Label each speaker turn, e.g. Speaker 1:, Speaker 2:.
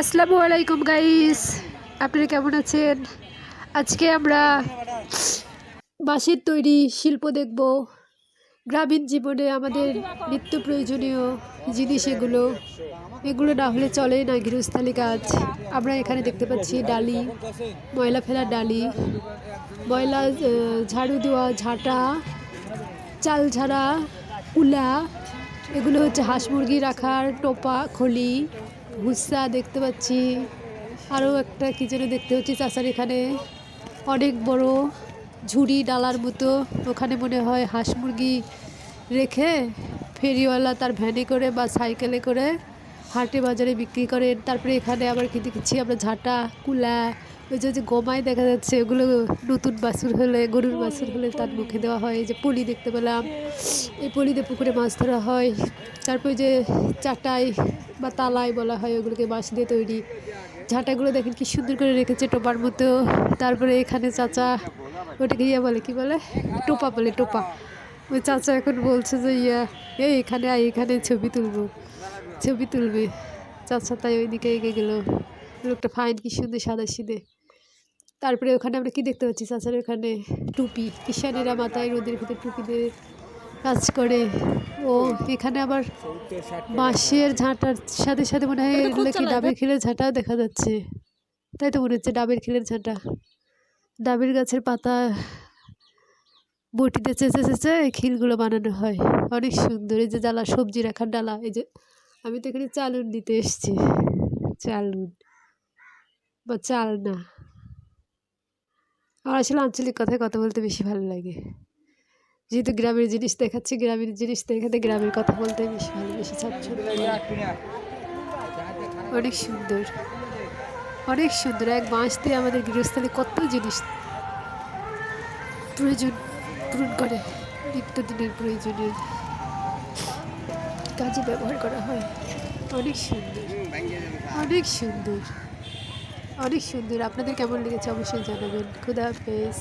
Speaker 1: আসসালামু আলাইকুম গাইস আপনারা কেমন আছেন? আজকে আমরা বাঁশের তৈরি শিল্প দেখব। গ্রামীণ জীবনে আমাদের নিত্য প্রয়োজনীয় জিনিস এগুলো। এগুলো না হলে চলে না গৃহস্থালী কাজ। আমরা এখানে দেখতে পাচ্ছি ডালি, ময়লা ফেলার ডালি, ময়লা ঝাড়ু দেওয়া ঝাঁটা, চাল ঝাড়া, কুলা, এগুলো হচ্ছে হাঁস মুরগি রাখার টোপা, খলি। ভুসা দেখতে পাচ্ছি। আরও একটা কী যেন দেখতে হচ্ছে চাষার এখানে। অনেক বড় ঝুড়ি ডালার মতো। ওখানে মনে হয় হাঁস মুরগি রেখে ফেরিওয়ালা তার ভ্যানে করে বা সাইকেলে করে হাটে বাজারে বিক্রি করেন। তারপরে এখানে আবার কি দেখছি আমরা ঝাঁটা, কুলা, ওই যে গমায় দেখা যাচ্ছে, ওগুলো নতুন বাছুর হলে, গরুর বাছুর হলে তার মুখে দেওয়া হয়। যে পলি দেখতে পেলাম। এই পলিতে পুকুরে মাছ ধরা হয়। তারপরে যে চাটাই বা তালাই বলা হয়, ওগুলোকে বাঁশ দিয়ে তৈরি। ঝাঁটাগুলো দেখেন কি সুন্দর করে রেখেছে টোপার মতো। তারপরে এখানে চাচা ওটাকে ইয়া বলে, কি বলে? টোপা বলে, টোপা। ওই চাচা এখন বলছে যে, ইয়া, এই এখানে আয়, এখানে ছবি তুলবো, ছবি তুলবে। চাচা তাই ওইদিকে এগিয়ে গেলো। লোকটা ফাইন, কি সুন্দর সাদা সিদে। তারপরে ওখানে আমরা কি দেখতে পাচ্ছি? চাচার ওখানে টুপি কিষানেরা মাথায় রোদের ভিতরে টুপি দিয়ে কাজ করে। ও এখানে আবার বাঁশের ঝাঁটার সাথে সাথে মনে হয় এগুলো কি ডাবের খিলের ঝাঁটাও দেখা যাচ্ছে। তাই তো মনে হচ্ছে ডাবের খিলের ঝাঁটা। ডাবের গাছের পাতা বটিতে চেঁচে চেঁচে এই খিলগুলো বানানো হয়। অনেক সুন্দর। এই যে জ্বালা সবজি রাখার ডালা এই যে আমি তো এখানে চালুন দিতে এসেছি। চালুন বা চাল না আমার আসলে আঞ্চলিক কথায় কথা বলতে বেশি ভালো লাগে। যেহেতু গ্রামের জিনিস দেখাচ্ছি, গ্রামের জিনিস দেখাতে গ্রামের কথা বলতে বেশি ভালোবেসে স্বাচ্ছন্দ্য অনেক সুন্দর। অনেক সুন্দর। এক বাঁশ দিয়ে আমাদের গৃহস্থলে কত জিনিস প্রয়োজন পূরণ করে। নিত্যদিনের প্রয়োজনীয় কাজে ব্যবহার করা হয়। অনেক সুন্দর। অনেক সুন্দর। অনেক সুন্দর। আপনাদের কেমন লেগেছে অবশ্যই জানাবেন। খুদা হাফেজ।